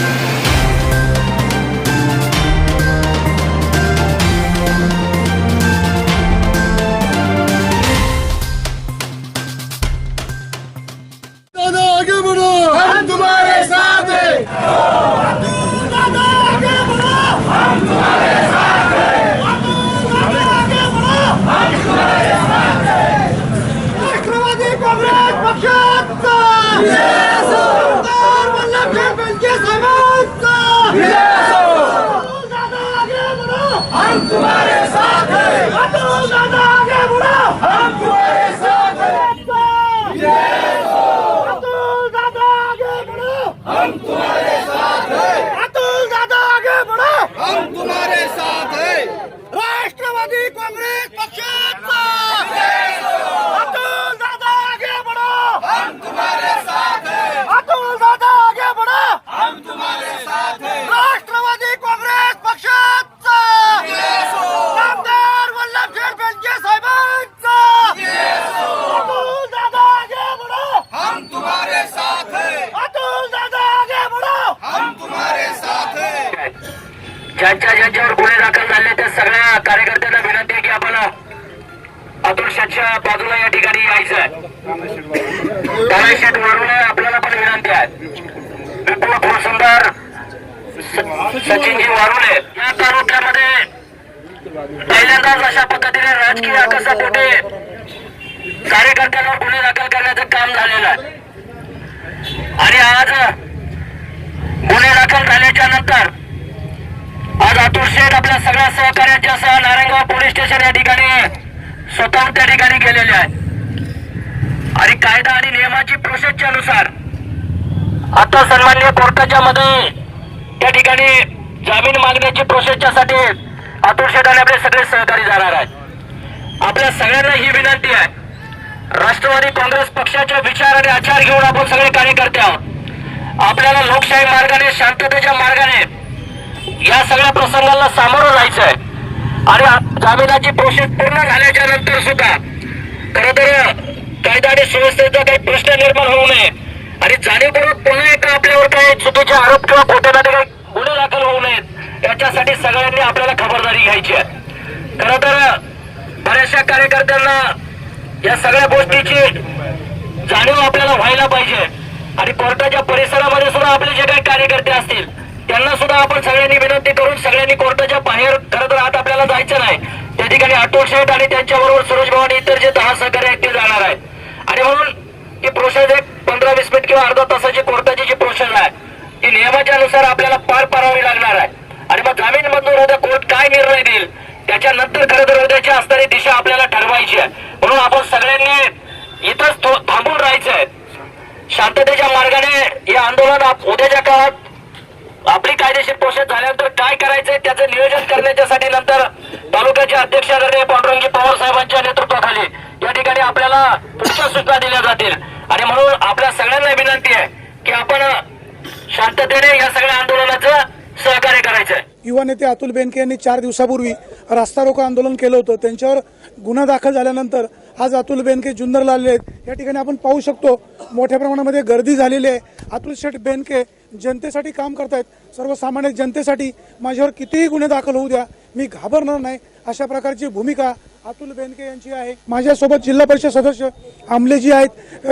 दादा हम तुम्हारे साथ हैं अतुल दादा आगे बढ़ो। हम तुम्हारे साथ हैं। राष्ट्रवादी काँग्रेस पक्षाचा यायचं वरून आपल्याला पण विनंती आहे. विपुल फुलसुंदर स- सचिनजी वारुले या तालुक्यामध्ये पहिल्यांदाच अशा पद्धतीने राजकीय आकसापोटे कार्यकर्त्यांवर गुन्हे दाखल करण्याचं काम झालेलं आहे. आणि आज गुन्हे दाखल झाल्याच्यानंतर आज अतुल शेठ आपल्या सगळ्या सहकार्याच्या सह नारायणगाव पोलीस स्टेशन या ठिकाणी स्वतःहून त्या ठिकाणी गेलेले आहे आणि कायदा आणि नियमाची प्रोसेसच्या नुसार आता सन्मान्य कोर्टाच्या मध्ये त्या ठिकाणी जामीन मागण्याची प्रोसेसच्या साठी अतुल शेठ आणि आपले सगळे सहकारी जाणार आहेत. आपल्या सगळ्यांना ही विनंती आहे. राष्ट्रवादी काँग्रेस पक्षाचे विचार आणि आचार घेऊन आपण सगळे कार्यकर्ते आहोत. आपल्याला लोकशाही मार्गाने शांततेच्या मार्गाने या सगळ्या प्रसंगाला सामोरं जायचं आहे आणि जामिनाची प्रोसेस पूर्ण झाल्याच्यानंतर सुद्धा खरं तर कायदा आणि सुव्यवस्थेचा काही प्रश्न निर्माण होऊ नये. आणि जाणीवपूर्वक पुन्हा एकदा आपल्यावर काही चुकीचे आरोप किंवा खोट्यामध्ये काही गुन्हे दाखल होऊ नयेत याच्यासाठी सगळ्यांनी आपल्याला खबरदारी घ्यायची आहे. खर तर बऱ्याचशा कार्यकर्त्यांना या सगळ्या गोष्टीची जाणीव आपल्याला व्हायला पाहिजे. आणि कोर्टाच्या परिसरामध्ये सुद्धा आपले जे काही कार्यकर्ते असतील त्यांना सुद्धा आपण सगळ्यांनी विनंती करून सगळ्यांनी कोर्टाच्या बाहेर खरं तर आत आपल्याला जायचं नाही. त्या ठिकाणी अतुल शेठ आणि त्यांच्याबरोबर सुरेश भाऊ इतर जे दहा सहकारी आहेत ते जाणार आहेत आणि म्हणून ही प्रोसेस एक पंधरा वीस मिनिट किंवा अर्धा तासाची कोर्टाची जी प्रोसेस आहे ती नियमाच्या नुसार आपल्याला पार पाडावी लागणार आहे. आणि मग जामीन मंजूर उद्या कोर्ट काय निर्णय देईल त्याच्यानंतर खरं तर उद्याची असणारी दिशा आपल्याला ठरवायची आहे. म्हणून आपण सगळ्यांनी इथंच थांबून राहायचं आहे. शांततेच्या मार्गाने हे आंदोलन उद्याच्या काळात आपली कायदेशीर प्रोसेस झाल्यानंतर काय करायचंय त्याचं नियोजन करण्याच्यासाठी नंतर तालुक्याचे अध्यक्ष पांडुरंगी पवार साहेबांच्या नेतृत्वाखाली या ठिकाणी आपल्याला पुढच्या सूचना दिल्या जातील. आणि म्हणून आपल्या सगळ्यांना विनंती आहे की आपण शांततेने या सगळ्या आंदोलनाचं सहकार्य करायचं युवा नेते अतुल बेनके यांनी चार दिवसापूर्वी रास्ता रोको आंदोलन केलं होतं. त्यांच्यावर गुन्हा दाखल झाल्यानंतर आज अतुल बेनके जुन्नरला आलेले आहेत. या ठिकाणी आपण पाहू शकतो मोठ्या प्रमाणामध्ये गर्दी झालेली आहे. अतुल शेठ बेनके जनतेसाठी काम करतायत. सर्वसामान्य जनतेसाठी माझ्यावर कितीही गुन्हे दाखल होऊ द्या मी घाबरणार नाही. अशा प्रकारची भूमिका अतुल बेनके यांची आहे. माझ्यासोबत जिल्हा परिषद सदस्य आमले जी आहेत.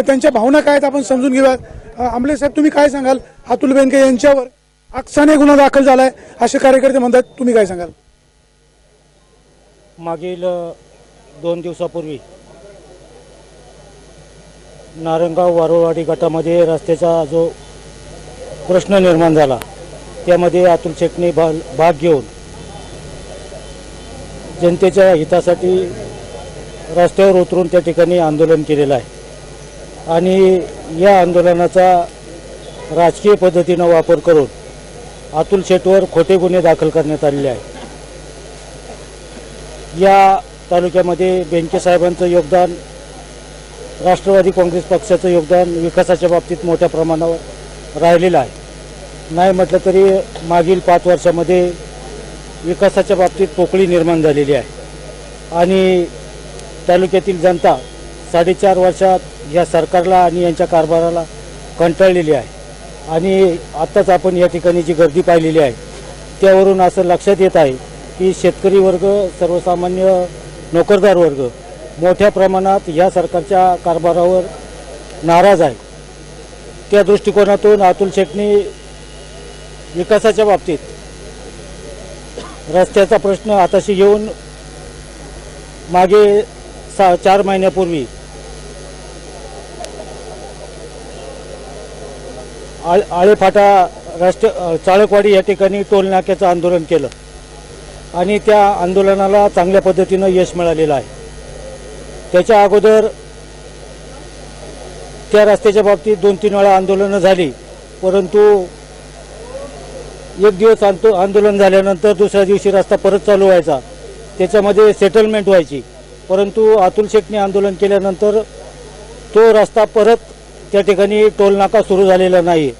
त्यांच्या भावना काय आहेत आपण समजून घेऊयात आमले साहेब तुम्ही काय सांगाल? अतुल बेनके यांच्यावर अक्साने गुन्हा दाखल झालाय असे कार्यकर्ते म्हणतात. तुम्ही काय सांगाल? मागील दोन दिवसापूर्वी नारंगाव वारुळवाडी गटामध्ये रस्त्याचा जो प्रश्न निर्माण झाला त्यामध्ये अतुल शेटने भाग घेऊन जनतेच्या हितासाठी रस्त्यावर उतरून त्या ठिकाणी आंदोलन केलेलं आहे. आणि या आंदोलनाचा राजकीय पद्धतीनं वापर करून अतुल शेटवर खोटे गुन्हे दाखल करण्यात आलेले आहेत. या तालुक्यामध्ये बेंके साहेबांचं योगदान राष्ट्रवादी काँग्रेस पक्षाचं योगदान विकासाच्या बाबतीत मोठ्या प्रमाणावर राहिलेलं आहे. नाही म्हटलं तरी मागील पाच वर्षामध्ये विकासाच्या बाबतीत पोकळी निर्माण झालेली आहे. आणि तालुक्यातील जनता साडेचार वर्षात या सरकारला आणि यांच्या कारभाराला कंटाळलेली आहे. आणि आत्ताच आपण या ठिकाणी जी गर्दी पाहिलेली आहे त्यावरून असं लक्षात येत आहे की शेतकरी वर्ग सर्वसामान्य नोकरदार वर्ग मोठ्या प्रमाणात या सरकारच्या कारभारावर नाराज आहे. त्या दृष्टिकोनातून अतुल शेटनी विकासाच्या बाबतीत रस्त्याचा प्रश्न आताशी घेऊन मागे सा चार महिन्यापूर्वी आळ आळेफाटा राष्ट्र चाळकवाडी या ठिकाणी टोलनाक्याचं आंदोलन केलं. आणि त्या आंदोलनाला चांगल्या पद्धतीनं यश मिळालेलं आहे. त्याच्या अगोदर त्या रस्त्याच्या बाबतीत दोन तीन वेळा आंदोलनं झाली परंतु एक दिवस आंदो आंदोलन झाल्यानंतर दुसऱ्या दिवशी रस्ता परत चालू व्हायचा. त्याच्यामध्ये सेटलमेंट व्हायची. परंतु अतुल शेखने आंदोलन केल्यानंतर तो रस्ता परत त्या ठिकाणी टोलनाका सुरू झालेला नाही.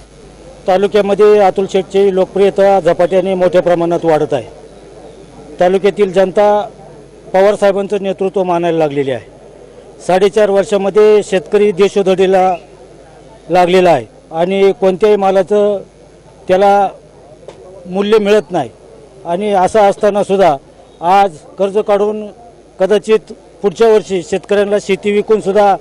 तालुक्यामध्ये अतुल शेठची लोकप्रियता झपाट्याने मोठ्या प्रमाणात वाढत आहे. तालुक्यातील जनता पवारसाहेबांचं नेतृत्व मानायला लागलेले आहे. साडेचार वर्षामध्ये शेतकरी देशोधडीला लागलेला आहे. आणि कोणत्याही मालाचं त्याला मूल्य मिळत नाही. आणि असं असताना सुद्धा आज कर्ज काढून कदाचित पुढच्या वर्षी शेतकऱ्यांना शेती विकून सुद्धा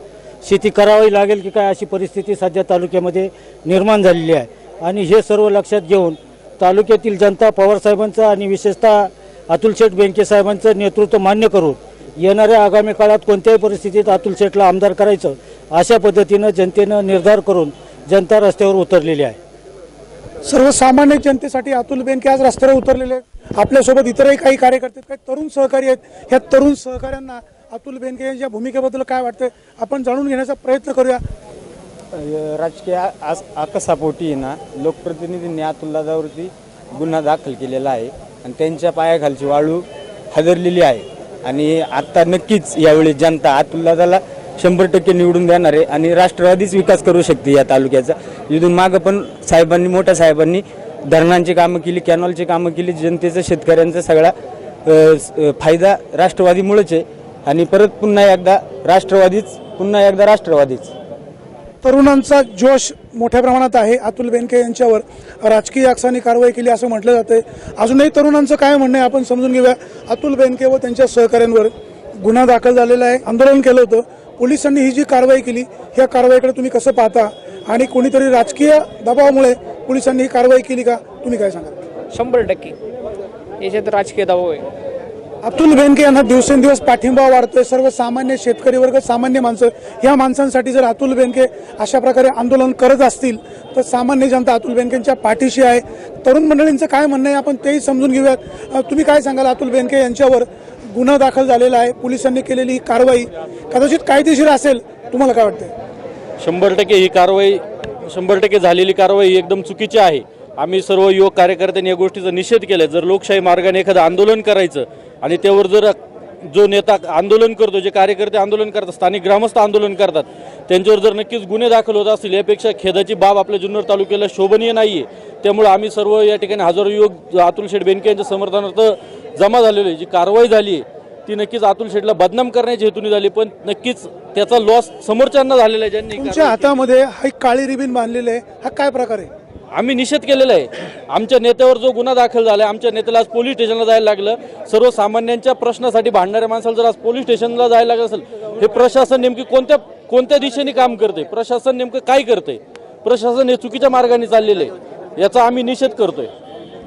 शेती करावी लागेल की काय अशी परिस्थिती सध्या तालुक्यामध्ये निर्माण झालेली आहे. आणि हे सर्व लक्षात घेऊन तालुक्यातील जनता पवारसाहेबांचं आणि विशेषतः अतुल शेठ बँकेसाहेबांचं नेतृत्व मान्य करून येणाऱ्या आगामी काळात कोणत्याही परिस्थितीत अतुल शेठला आमदार करायचं अशा पद्धतीनं जनतेनं निर्धार करून जनता रस्त्यावर उतरलेली आहे. सर्वसामान्य जनतेसाठी अतुल बेनके आज रस्त्यावर उतरलेले आहेत. आपल्यासोबत इतरही काही कार्यकर्ते काही तरुण सहकारी आहेत. ह्या तरुण सहकाऱ्यांना अतुल बेनके यांच्या भूमिकेबद्दल काय वाटतं आपण जाणून घेण्याचा प्रयत्न करूया. राजकीय आस आकसापोटी ना लोकप्रतिनिधींनी अतुलदादावरती गुन्हा दाखल केलेला आहे आणि त्यांच्या पायाखालची वाळू हादरलेली आहे. आणि आत्ता नक्कीच यावेळी जनता अतुलदादाला शंभर टक्के निवडून देणार आहे आणि राष्ट्रवादीच विकास करू शकते या तालुक्याचा. इथून मागं पण साहेबांनी मोठ्या साहेबांनी धरणांची कामं केली कॅनॉलची कामं केली जनतेचं शेतकऱ्यांचा सगळा फायदा राष्ट्रवादीमुळेच आहे. आणि परत पुन्हा एकदा राष्ट्रवादीच पुन्हा एकदा राष्ट्रवादीच. तरुणांचा जोश मोठ्या प्रमाणात आहे. अतुल बेनके यांच्यावर राजकीय अक्षाने कारवाई केली असं म्हटलं जाते अजूनही तरुणांचं काय म्हणणं आहे आपण समजून घेऊया. अतुल बेनके व त्यांच्या सहकाऱ्यांवर गुन्हा दाखल झालेला आहे. आंदोलन केलं होतं. पोलिसांनी ही जी कारवाई केली ह्या कारवाईकडे तुम्ही कसं पाहता? आणि कोणीतरी राजकीय दबावामुळे पोलिसांनी ही कारवाई केली का? तुम्ही काय सांगा शंभर टक्के. याच्यात राजकीय दबाव आहे. अतुल बेनके यांना दिवसेंदिवस पाठिंबा वाढतोय. सर्वसामान्य शेतकरी वर्ग सामान्य माणसं या माणसांसाठी जर अतुल बेनके अशा प्रकारे आंदोलन करत असतील तर सामान्य जनता अतुल बेनकेंच्या पाठीशी आहे. तरुण मंडळींचं काय म्हणणं आहे? आपण तेही समजून घेऊयात. तुम्ही काय सांगाल अतुल बेनके यांच्यावर? गुन्हा दाखल झालेला आहे. पोलिसांनी केलेली ही कारवाई कदाचित कायदेशीर असेल. तुम्हाला काय वाटतं शंभर टक्के ही कारवाई शंभर टक्के झालेली कारवाई एकदम चुकीची आहे. आम्ही सर्व युवक कार्यकर्त्यांनी या गोष्टीचा निषेध केला. जर लोकशाही मार्गाने एखादं आंदोलन करायचं आणि त्यावर जर जो नेता आंदोलन करतो जे कार्यकर्ते आंदोलन करतात स्थानिक ग्रामस्थ आंदोलन करतात त्यांच्यावर जर नक्कीच गुन्हे दाखल होत असतील यापेक्षा खेदाची बाब आपल्या जुन्नर तालुक्याला शोभनीय नाही आहे त्यामुळे आम्ही सर्व या ठिकाणी हजारो युवक अतुल शेठ बेनके यांच्या समर्थनार्थ जमा झालेलो आहे. जी कारवाई झाली आहे ती नक्कीच अतुल शेठला बदनाम करण्याच्या हेतूने झाली पण नक्कीच त्याचा लॉस समोरच्यांना झालेला आहे ज्यांनी तुमच्या हातामध्ये हा काळी रिबीन बांधलेली आहे हा काय प्रकार आहे? आम्ही निषेध केलेला आहे. आमच्या नेत्यावर जो गुन्हा दाखल झाला आहे आमच्या नेत्याला आज पोलीस स्टेशनला जायला लागलं. सर्वसामान्यांच्या प्रश्नासाठी भांडणाऱ्या माणसाला जर आज पोलीस स्टेशनला जायला लागलं असेल हे प्रशासन नेमकी कोणत्या कोणत्या दिशेने काम करते प्रशासन नेमकं काय करते प्रशासन हे चुकीच्या मार्गाने चाललेलं आहे. याचा आम्ही निषेध करतोय.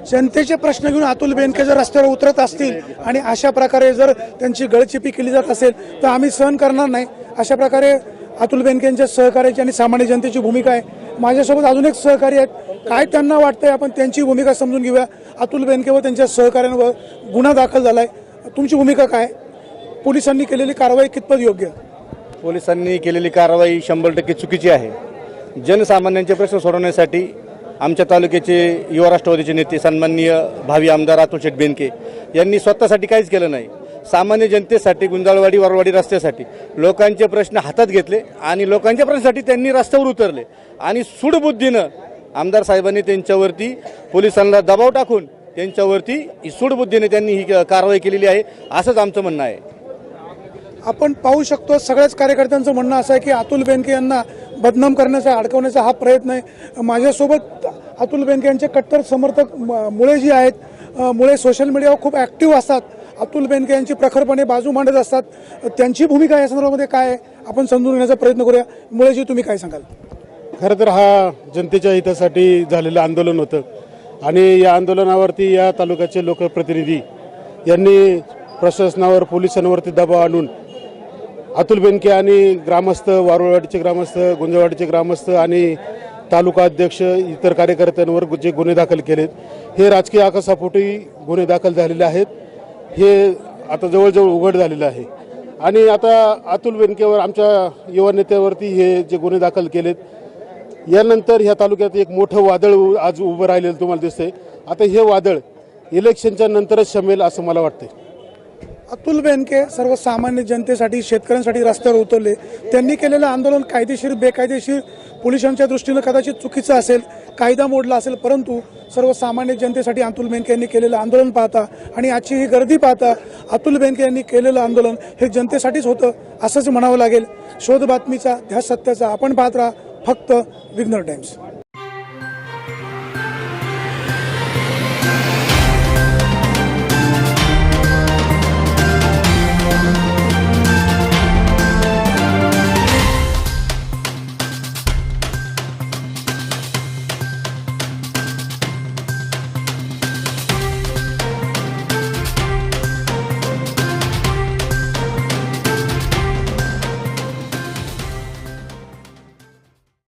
जनतेचे प्रश्न घेऊन अतुल बेनके जर रस्त्यावर उतरत असतील आणि अशा प्रकारे जर त्यांची गळचिपी केली जात असेल तर आम्ही सहन करणार नाही. अशा प्रकारे अतुल बेनकेंच्या सहकार्याची आणि सामान्य जनतेची भूमिका आहे. माझ्यासोबत अजून एक सहकारी आहेत. काय त्यांना वाटतंय आपण त्यांची भूमिका समजून घेऊया. अतुल बेनके व त्यांच्या सहकाऱ्यांवर गुन्हा दाखल झालाय. तुमची भूमिका काय? पोलिसांनी केलेली कारवाई कितपत योग्य? पोलिसांनी केलेली कारवाई शंभर टक्के चुकीची आहे. जनसामान्यांचे प्रश्न सोडवण्यासाठी आमच्या तालुक्याचे युवा राष्ट्रवादीचे नेते सन्माननीय भावी आमदार अतुल शेठ बेनके यांनी स्वतःसाठी काहीच केलं नाही. सामान्य जनतेसाठी गुंजाळवाडी वरवाडी रस्त्यासाठी लोकांचे प्रश्न हातात घेतले आणि लोकांच्या प्रश्नासाठी त्यांनी रस्त्यावर उतरले आणि सुडबुद्धीनं आमदार साहेबांनी त्यांच्यावरती पोलिसांना दबाव टाकून त्यांच्यावरती सूडबुद्धीने त्यांनी ही कारवाई केलेली आहे असंच आमचं म्हणणं आहे. आपण पाहू शकतो सगळ्याच कार्यकर्त्यांचं म्हणणं असं आहे की अतुल बेनके यांना बदनाम करण्याचा अडकवण्याचा हा प्रयत्न आहे. माझ्यासोबत अतुल बेनके यांचे कट्टर समर्थक म- मुळे जी आहेत मुळे सोशल मीडियावर खूप ॲक्टिव्ह असतात. अतुल बेनके यांची प्रखरपणे बाजू मांडत असतात. त्यांची भूमिका या संदर्भामध्ये काय आहे? आपण समजून घेण्याचा प्रयत्न करूया. मुळेजी तुम्ही काय सांगाल? खरं तर हा जनतेच्या हितासाठी झालेलं आंदोलन होतं. आणि या आंदोलनावरती या तालुक्याचे लोकप्रतिनिधी यांनी प्रशासनावर पोलिसांवरती दबाव आणून अतुल बेनके आणि ग्रामस्थ वारुळवाडीचे ग्रामस्थ गुंजवाडीचे ग्रामस्थ आणि तालुका अध्यक्ष इतर कार्यकर्त्यांवर जे गुन्हे दाखल केलेत हे राजकीय आकाशापोटी गुन्हे दाखल झालेले आहेत. हे आता जवळजवळ उघड झालेलं आहे. आणि आता अतुल बेनकेवर आमच्या युवा नेत्यावरती हे जे गुन्हे दाखल केलेत यानंतर ह्या तालुक्यात एक मोठं वादळ उ- आज उभं राहिलेलं तुम्हाला दिसतंय. आता हे वादळ इलेक्शनच्या नंतरच शमेल असं मला वाटतंय. अतुल बेनके सर्वसामान्य जनतेसाठी शेतकऱ्यांसाठी रस्त्यावर उतरले. त्यांनी केलेलं आंदोलन कायदेशीर बेकायदेशीर पोलिसांच्या दृष्टीनं कदाचित चुकीचं असेल कायदा मोडला असेल परंतु सर्वसामान्य जनतेसाठी अतुल बेनके यांनी केलेलं आंदोलन पाहता आणि आजची ही गर्दी पाहता अतुल बेनके यांनी केलेलं आंदोलन हे जनतेसाठीच होतं असंच म्हणावं लागेल. शोध बातमीचा ध्यास सत्याचा आपण पाहत राहा फक्त विघ्नर टाइम्स.